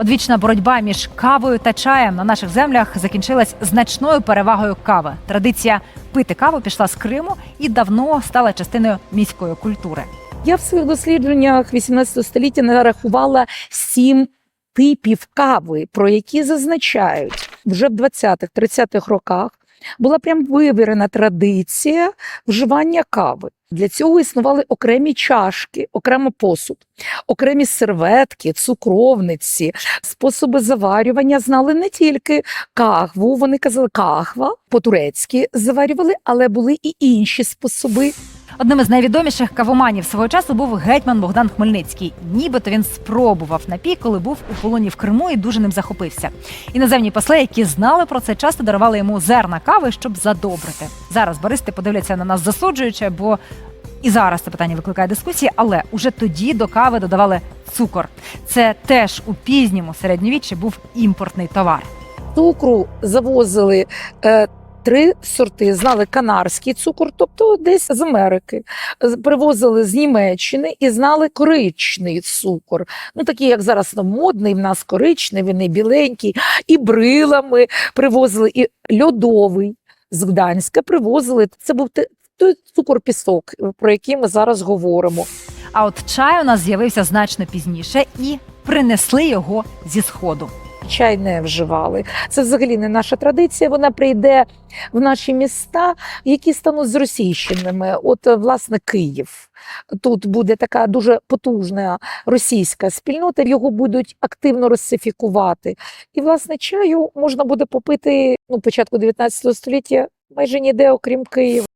Одвічна боротьба між кавою та чаєм на наших землях закінчилась значною перевагою кави. Традиція пити каву пішла з Криму і давно стала частиною міської культури. Я в своїх дослідженнях 18 століття нарахувала сім типів кави, про які зазначають вже в 20-30-х роках. Була прям вивірена традиція вживання кави. Для цього існували окремі чашки, окремо посуд, окремі серветки, цукровниці, способи заварювання знали не тільки кахву, вони казали кахва, по-турецьки заварювали, але були і інші способи. Одним із найвідоміших кавоманів свого часу був гетьман Богдан Хмельницький. Нібито він спробував напій, коли був у полоні в Криму і дуже ним захопився. Іноземні посли, які знали про це, часто дарували йому зерна кави, щоб задобрити. Зараз баристи подивляться на нас засуджуючи, бо і зараз це питання викликає дискусії, але уже тоді до кави додавали цукор. Це теж у пізньому середньовіччі був імпортний товар. цукру завозили е, три сорти. Знали канарський цукор, тобто десь з Америки. Привозили з Німеччини і знали коричний цукор. Ну, такий, як зараз ну, модний, в нас коричневий, не біленький, і брилами привозили, і льодовий з Гданська привозили. Це був той цукор-пісок, про який ми зараз говоримо. А от чай у нас з'явився значно пізніше і принесли його зі сходу. Чай не вживали. Це взагалі не наша традиція. Вона прийде в наші міста, які стануть зросійщеними. От, е, власне, Київ. Тут буде така дуже потужна російська спільнота, його будуть активно русифікувати. І, власне, чаю можна буде попити ну, початку 19 століття майже ніде, окрім Києва.